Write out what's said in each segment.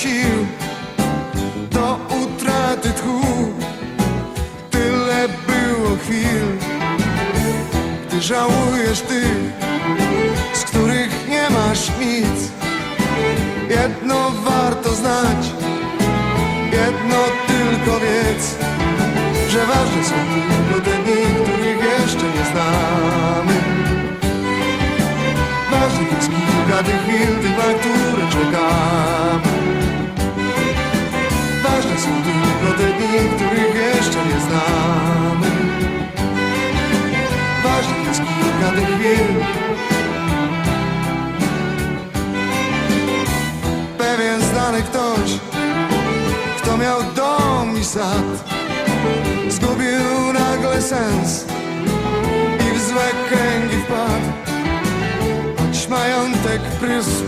sił do utraty tchu. Tyle było chwil, gdy żałujesz ty, z których nie masz nic. Jedno warto znać, jedno tylko wiedz, że ważne są tylko te dni, których jeszcze nie znamy. Ważnych jest kilka tych chwil, na które czekamy. Których jeszcze nie znamy. Ważnych jest kilka tych chwil. Pewien znany ktoś, kto miał dom i sad, zgubił nagle sens i w złe kręgi wpadł. Choć majątek prysł,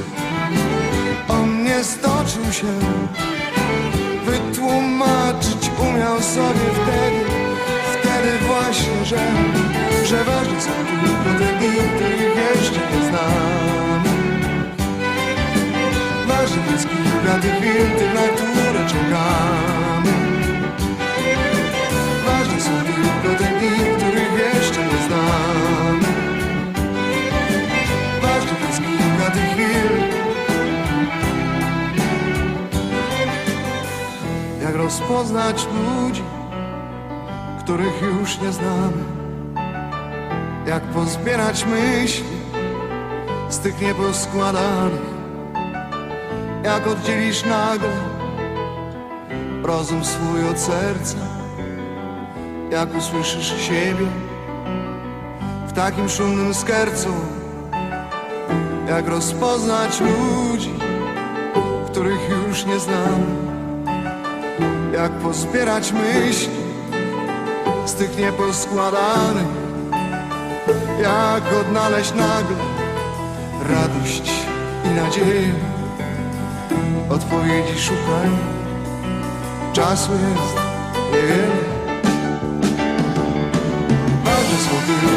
on nie stoczył się sobie wtedy, wtedy właśnie, że, że ważne są tylko te dni, których jeszcze nie znamy. Ważnych jest kilka tych chwil, tych, na które czekamy. Jak rozpoznać ludzi, których już nie znamy? Jak pozbierać myśli z tych nieposkładanych? Jak oddzielisz nagle rozum swój od serca? Jak usłyszysz siebie w takim szumnym skercu? Jak rozpoznać ludzi, których już nie znamy? Jak pozbierać myśli z tych nieposkładanych, jak odnaleźć nagle radość i nadzieję. Odpowiedzi szukaj, czasu jest niewiele. Ważne są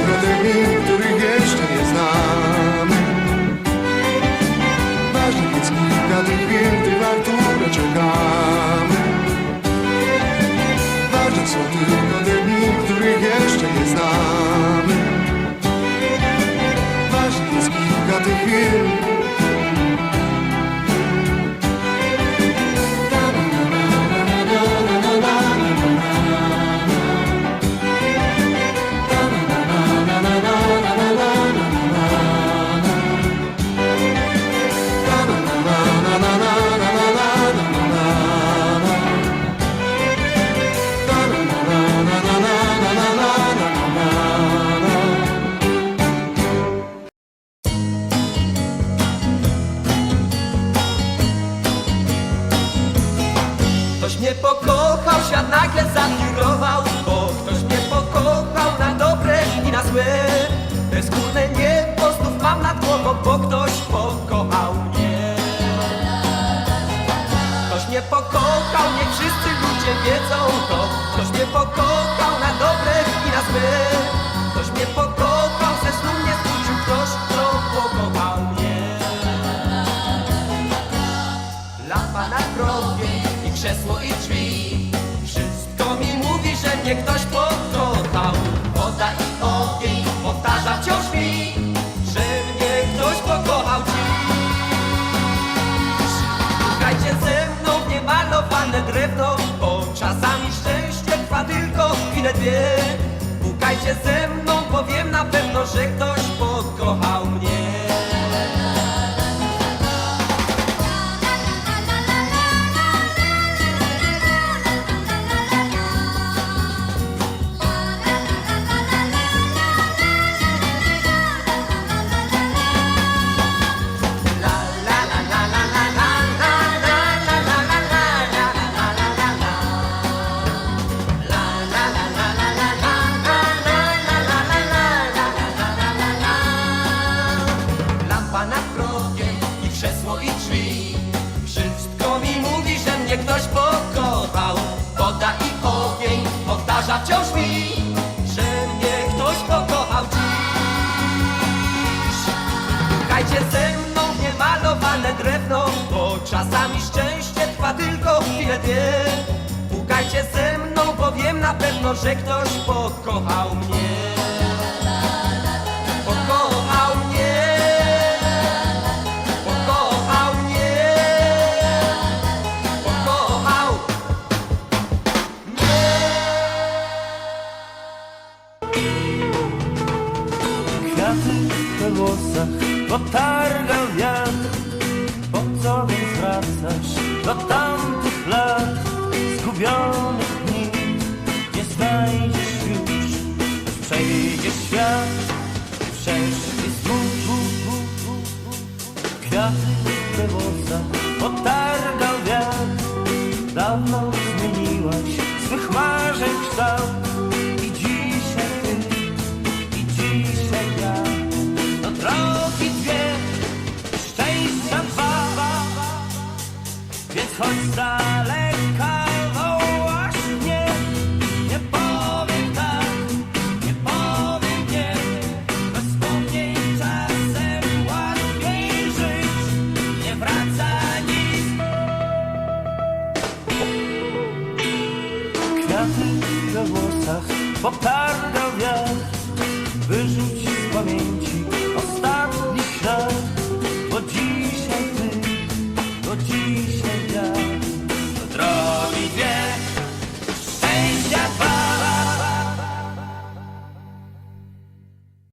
wiedzą to. Ktoś mnie pokochał na dobre i na złe. Ktoś mnie pokochał, ze snu mnie zbudził. Ktoś, kto pokochał mnie. Lampa na grobie i krzesło i drzwi. Wszystko mi mówi, że mnie ktoś pokochał dwie Pukajcie ze mną, powiem na pewno, że ktoś pokochał Woda i ogień. Powtarza wciąż mi Że mnie ktoś pokochał dziś. Szukajcie ze mną niemalowane drewno Bo czasami szczęście trwa tylko chwilę dwie. Pukajcie ze mną, bo wiem na pewno, że ktoś pokochał mnie plecach potarga wiatr Po co więc wracasz do tamtych lat? Zgubionych dni nie znajdziesz już Przejdziesz świat, przejdziesz wyrzuć z pamięci.